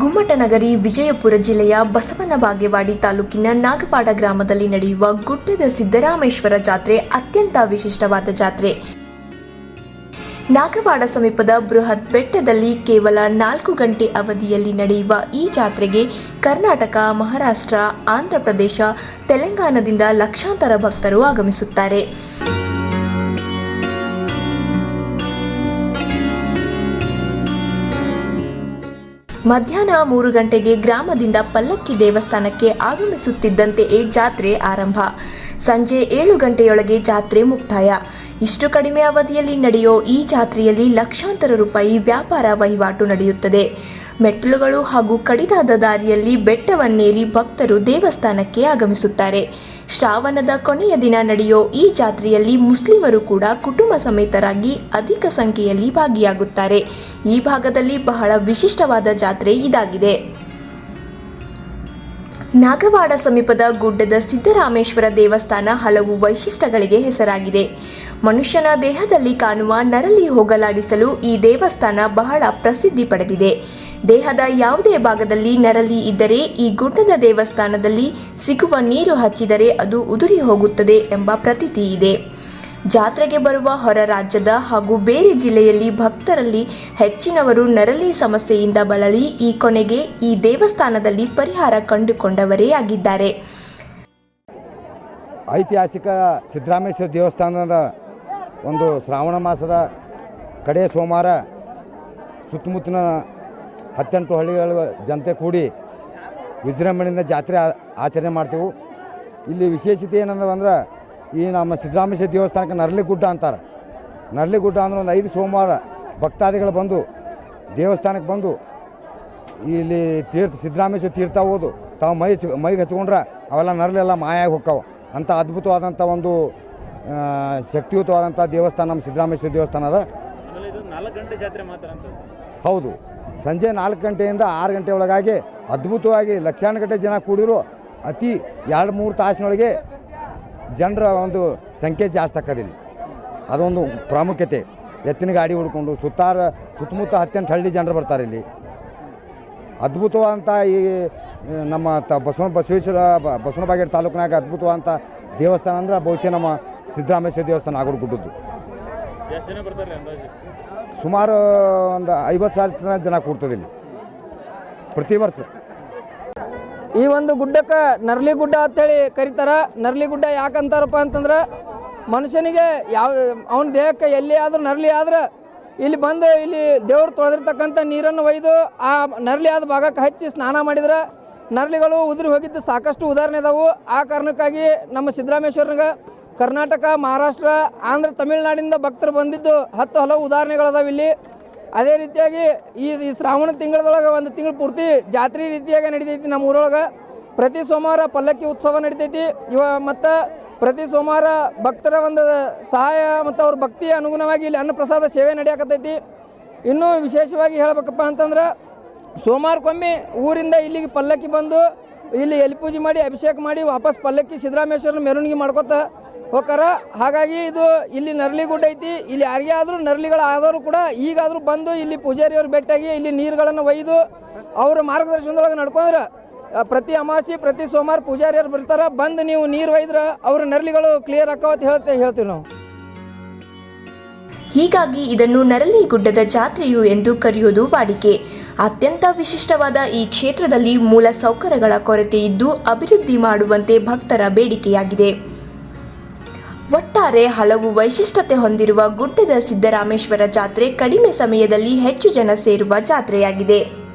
ನಗರಿ ವಿಜಯಪುರ ಜಿಲ್ಲೆಯ ಬಸವನ ಬಾಗೇವಾಡಿ ತಾಲೂಕಿನ ನಾಗಪಾಡ ಗ್ರಾಮದಲ್ಲಿ ನಡೆಯುವ ಗುಡ್ಡದ ಸಿದ್ದರಾಮೇಶ್ವರ ಜಾತ್ರೆ ಅತ್ಯಂತ ವಿಶಿಷ್ಟವಾದ ಜಾತ್ರೆ. ನಾಗವಾಡ ಸಮೀಪದ ಬೃಹತ್ ಬೆಟ್ಟದಲ್ಲಿ ಕೇವಲ ನಾಲ್ಕು ಗಂಟೆ ಅವಧಿಯಲ್ಲಿ ನಡೆಯುವ ಈ ಜಾತ್ರೆಗೆ ಕರ್ನಾಟಕ, ಮಹಾರಾಷ್ಟ್ರ ಆಂಧ್ರಪ್ರದೇಶ ತೆಲಂಗಾಣದಿಂದ ಲಕ್ಷಾಂತರ ಭಕ್ತರು ಆಗಮಿಸುತ್ತಾರೆ. ಮಧ್ಯಾಹ್ನ ಮೂರು ಗಂಟೆಗೆ ಗ್ರಾಮದಿಂದ ಪಲ್ಲಕ್ಕಿ ದೇವಸ್ಥಾನಕ್ಕೆ ಆಗಮಿಸುತ್ತಿದ್ದಂತೆಯೇ ಜಾತ್ರೆ ಆರಂಭ. ಸಂಜೆ ಏಳು ಗಂಟೆಯೊಳಗೆ ಜಾತ್ರೆ ಮುಕ್ತಾಯ. ಇಷ್ಟು ಕಡಿಮೆ ಅವಧಿಯಲ್ಲಿ ನಡೆಯೋ ಈ ಜಾತ್ರೆಯಲ್ಲಿ ಲಕ್ಷಾಂತರ ರೂಪಾಯಿ ವ್ಯಾಪಾರ ವಹಿವಾಟು ನಡೆಯುತ್ತದೆ. ಮೆಟ್ಟಿಲುಗಳು ಹಾಗೂ ಕಡಿದಾದ ದಾರಿಯಲ್ಲಿ ಬೆಟ್ಟವನ್ನೇರಿ ಭಕ್ತರು ದೇವಸ್ಥಾನಕ್ಕೆ ಆಗಮಿಸುತ್ತಾರೆ. ಶ್ರಾವಣದ ಕೊನೆಯ ದಿನ ನಡೆಯೋ ಈ ಜಾತ್ರೆಯಲ್ಲಿ ಮುಸ್ಲಿಮರು ಕೂಡ ಕುಟುಂಬ ಸಮೇತರಾಗಿ ಅಧಿಕ ಸಂಖ್ಯೆಯಲ್ಲಿ ಭಾಗಿಯಾಗುತ್ತಾರೆ. ಈ ಭಾಗದಲ್ಲಿ ಬಹಳ ವಿಶಿಷ್ಟವಾದ ಜಾತ್ರೆ ಇದಾಗಿದೆ. ನಾಗವಾಡ ಸಮೀಪದ ಗುಡ್ಡದ ಸಿದ್ದರಾಮೇಶ್ವರ ದೇವಸ್ಥಾನ ಹಲವು ವೈಶಿಷ್ಟ್ಯಗಳಿಗೆ ಹೆಸರಾಗಿದೆ. ಮನುಷ್ಯನ ದೇಹದಲ್ಲಿ ಕಾಣುವ ನರಲಿ ಹೋಗಲಾಡಿಸಲು ಈ ದೇವಸ್ಥಾನ ಬಹಳ ಪ್ರಸಿದ್ಧಿ ಪಡೆದಿದೆ. ದೇಹದ ಯಾವುದೇ ಭಾಗದಲ್ಲಿ ನರಲಿ ಇದ್ದರೆ ಈ ಗುಡ್ಡದ ದೇವಸ್ಥಾನದಲ್ಲಿ ಸಿಗುವ ನೀರು ಹಚ್ಚಿದರೆ ಅದು ಉದುರಿ ಹೋಗುತ್ತದೆ ಎಂಬ ಪ್ರತೀತಿ ಇದೆ. ಜಾತ್ರೆಗೆ ಬರುವ ಹೊರ ರಾಜ್ಯದ ಹಾಗೂ ಬೇರೆ ಜಿಲ್ಲೆಯಲ್ಲಿ ಭಕ್ತರಲ್ಲಿ ಹೆಚ್ಚಿನವರು ನರಲಿ ಸಮಸ್ಯೆಯಿಂದ ಬಳಲಿ ಈ ಕೊನೆಗೆ ಈ ದೇವಸ್ಥಾನದಲ್ಲಿ ಪರಿಹಾರ ಕಂಡುಕೊಂಡವರೇ ಆಗಿದ್ದಾರೆ. ಐತಿಹಾಸಿಕ ಸಿದ್ದರಾಮೇಶ್ವರ ದೇವಸ್ಥಾನದ ಒಂದು ಶ್ರಾವಣ ಮಾಸದ ಕಡೆ ಸೋಮವಾರ ಸುತ್ತಮುತ್ತಲಿನ ಹತ್ತೆಂಟು ಹಳ್ಳಿಗಳ ಜನತೆ ಕೂಡಿ ವಿಜೃಂಭಣೆಯಿಂದ ಜಾತ್ರೆ ಆಚರಣೆ ಮಾಡ್ತೀವಿ. ಇಲ್ಲಿ ವಿಶೇಷತೆ ಏನಂದ್ರೆ ಅಂದ್ರೆ ಈ ನಮ್ಮ ಸಿದ್ದರಾಮೇಶ್ವರ ದೇವಸ್ಥಾನಕ್ಕೆ ನರಲಿ ಗುಡ್ಡ ಅಂತಾರೆ. ನರಲಿ ಗುಡ್ಡ ಅಂದ್ರೆ ಒಂದು ಐದು ಸೋಮವಾರ ಭಕ್ತಾದಿಗಳು ಬಂದು ದೇವಸ್ಥಾನಕ್ಕೆ ಬಂದು ಇಲ್ಲಿ ತೀರ್ಥ ಸಿದ್ದರಾಮೇಶ್ವರ ತೀರ್ಥ ಹೋದು ತಾವು ಮೈ ಮೈ ಮೈಗೆ ಹಚ್ಕೊಂಡ್ರೆ ಅವೆಲ್ಲ ನರಲೆಲ್ಲ ಮಾಯಾಗಿ ಹೋಗ್ತಾವೆ. ಅಂಥ ಅದ್ಭುತವಾದಂಥ ಒಂದು ಶಕ್ತಿಯುತವಾದಂಥ ದೇವಸ್ಥಾನ ನಮ್ಮ ಸಿದ್ದರಾಮೇಶ್ವರ ದೇವಸ್ಥಾನ ಅದ. ನಾಲ್ಕು ಗಂಟೆ ಜಾತ್ರೆ ಮಾತ್ರ ಅಂತ. ಹೌದು. ಸಂಜೆ ನಾಲ್ಕು ಗಂಟೆಯಿಂದ ಆರು ಗಂಟೆ ಒಳಗಾಗಿ ಅದ್ಭುತವಾಗಿ ಲಕ್ಷಾನು ಗಂಟೆ ಜನ ಕೂಡಿರು ಅತಿ ಎರಡು ಮೂರು ತಾಸಿನೊಳಗೆ ಜನರ ಒಂದು ಸಂಖ್ಯೆ ಜಾಸ್ತಿ ಆಕ್ಕದಿಲ್ಲ ಅದೊಂದು ಪ್ರಾಮುಖ್ಯತೆ. ಎತ್ತಿನ ಗಾಡಿ ಹುಡ್ಕೊಂಡು ಸುತ್ತಾರ, ಸುತ್ತಮುತ್ತ ಹತ್ತೆಂಟು ಹಳ್ಳಿ ಜನರು ಬರ್ತಾರೆ ಇಲ್ಲಿ. ಅದ್ಭುತವಾದಂಥ ಈ, ನಮ್ಮ ತ, ಬಸವನ, ಬಸವೇಶ್ವರ ಬಸವನ ಬಾಗೇಟ್ ತಾಲೂಕಿನಾಗ ಅದ್ಭುತವಾದಂಥ ದೇವಸ್ಥಾನ ಅಂದ್ರೆ ಬಹುಶಃ ನಮ್ಮ ಸಿದ್ದರಾಮೇಶ್ವರ ದೇವಸ್ಥಾನ ಆಗೋದು ಗುಡ್ಡದ್ದು ಎಷ್ಟು ಜನ ಬರ್ತಾರೆ ಅಂದಾಜು? ಸುಮಾರು ಒಂದು ಐವತ್ತು ಸಾವಿರ ಜನ ಜನ ಕೂಡ್ತದೆ ಇಲ್ಲಿ. ಪ್ರತಿ ವರ್ಷ. ಈ ಒಂದು ಗುಡ್ಡಕ್ಕೆ ನರ್ಲಿ ಗುಡ್ಡ ಅಂತೇಳಿ ಕರೀತಾರ. ನರ್ಲಿ ಗುಡ್ಡ ಯಾಕಂತಾರಪ್ಪ ಅಂತಂದ್ರೆ ಮನುಷ್ಯನಿಗೆ ಯಾವ ಅವನ ದೇಹಕ್ಕೆ ಎಲ್ಲಿ ಆದರೂ ನರ್ಲಿ ಆದ್ರೆ ಇಲ್ಲಿ ಬಂದು ಇಲ್ಲಿ ದೇವ್ರು ತೊಳೆದಿರ್ತಕ್ಕಂಥ ನೀರನ್ನು ಒಯ್ದು ಆ ನರ್ಲಿ ಆದ ಭಾಗಕ್ಕೆ ಹಚ್ಚಿ ಸ್ನಾನ ಮಾಡಿದ್ರೆ ನರ್ಲಿಗಳು ಉದುರಿ ಹೋಗಿದ್ದು ಸಾಕಷ್ಟು ಉದಾಹರಣೆ ಇದಾವೆ. ಆ ಕಾರಣಕ್ಕಾಗಿ ನಮ್ಮ ಸಿದ್ದರಾಮೇಶ್ವರನಿಗೆ ಕರ್ನಾಟಕ, ಮಹಾರಾಷ್ಟ್ರ, ಆಂಧ್ರ, ತಮಿಳುನಾಡಿಂದ ಭಕ್ತರು ಬಂದಿದ್ದು ಹತ್ತು ಹಲವು ಉದಾಹರಣೆಗಳದಾವೆ ಇಲ್ಲಿ. ಅದೇ ರೀತಿಯಾಗಿ ಈ ಈ ಶ್ರಾವಣ ತಿಂಗಳದೊಳಗೆ ಒಂದು ತಿಂಗಳು ಪೂರ್ತಿ ಜಾತ್ರೆ ರೀತಿಯಾಗಿ ನಡೀತೈತಿ ನಮ್ಮ ಊರೊಳಗೆ. ಪ್ರತಿ ಸೋಮವಾರ ಪಲ್ಲಕ್ಕಿ ಉತ್ಸವ ನಡಿತೈತಿ. ಇವ, ಮತ್ತು ಪ್ರತಿ ಸೋಮವಾರ ಭಕ್ತರ ಒಂದು ಸಹಾಯ ಮತ್ತು ಅವ್ರ ಭಕ್ತಿಯ ಅನುಗುಣವಾಗಿ ಇಲ್ಲಿ ಅನ್ನಪ್ರಸಾದ ಸೇವೆ ನಡೆಯಕತ್ತೈತಿ. ಇನ್ನೂ ವಿಶೇಷವಾಗಿ ಹೇಳಬೇಕಪ್ಪ ಅಂತಂದ್ರೆ ಸೋಮವಾರಕ್ಕೊಮ್ಮೆ ಊರಿಂದ ಇಲ್ಲಿಗೆ ಪಲ್ಲಕ್ಕಿ ಬಂದು ಇಲ್ಲಿ ಎಲ್ ಪೂಜೆ ಮಾಡಿ, ಅಭಿಷೇಕ ಮಾಡಿ ವಾಪಸ್ ಪಲ್ಲಕ್ಕಿ ಸಿದ್ದರಾಮೇಶ್ವರನ ಮೆರವಣಿಗೆ ಮಾಡ್ಕೊತ ಹೋಗಾರ ಹಾಗಾಗಿ ಇದು ಇಲ್ಲಿ ನರ್ಲಿ ಗುಡ್ಡ ಐತಿ. ಇಲ್ಲಿ ಯಾರಿಗೇ ಆದರೂ ನರಳಿಗಳು ಆದವರು ಕೂಡ ಈಗಾದರೂ ಬಂದು ಇಲ್ಲಿ ಪೂಜಾರಿಯವ್ರು ಭೇಟಿಯಾಗಿ ಇಲ್ಲಿ ನೀರುಗಳನ್ನು ಒಯ್ದು ಅವರ ಮಾರ್ಗದರ್ಶನದೊಳಗೆ ನಡ್ಕೊಂಡ್ರೆ ಪ್ರತಿ ಅಮಾಸಿ ಪ್ರತಿ ಸೋಮವಾರ ಪೂಜಾರಿಯವರು ಬರ್ತಾರೆ. ಬಂದು ನೀವು ನೀರು ಒಯ್ದ್ರೆ ಅವ್ರ ನರ್ಲಿಗಳು ಕ್ಲಿಯರ್ ಆಕಾವತ್ ಹೇಳ್ತೇವೆ ಹೇಳ್ತೀವಿ ನಾವು. ಹೀಗಾಗಿ ಇದನ್ನು ನರಳಿ ಗುಡ್ಡದ ಜಾತ್ರೆಯು ಎಂದು ಕರೆಯುವುದು ವಾಡಿಕೆ. ಅತ್ಯಂತ ವಿಶಿಷ್ಟವಾದ ಈ ಕ್ಷೇತ್ರದಲ್ಲಿ ಮೂಲ ಸೌಕರ್ಯಗಳ ಕೊರತೆ ಇದ್ದು ಅಭಿವೃದ್ಧಿ ಮಾಡುವಂತೆ ಭಕ್ತರ ಬೇಡಿಕೆಯಾಗಿದೆ. ಒಟ್ಟಾರೆ ಹಲವು ವೈಶಿಷ್ಟ್ಯತೆ ಹೊಂದಿರುವ ಗುಡ್ಡದ ಸಿದ್ದರಾಮೇಶ್ವರ ಜಾತ್ರೆ ಕಡಿಮೆ ಸಮಯದಲ್ಲಿ ಹೆಚ್ಚು ಜನ ಸೇರುವ ಜಾತ್ರೆಯಾಗಿದೆ.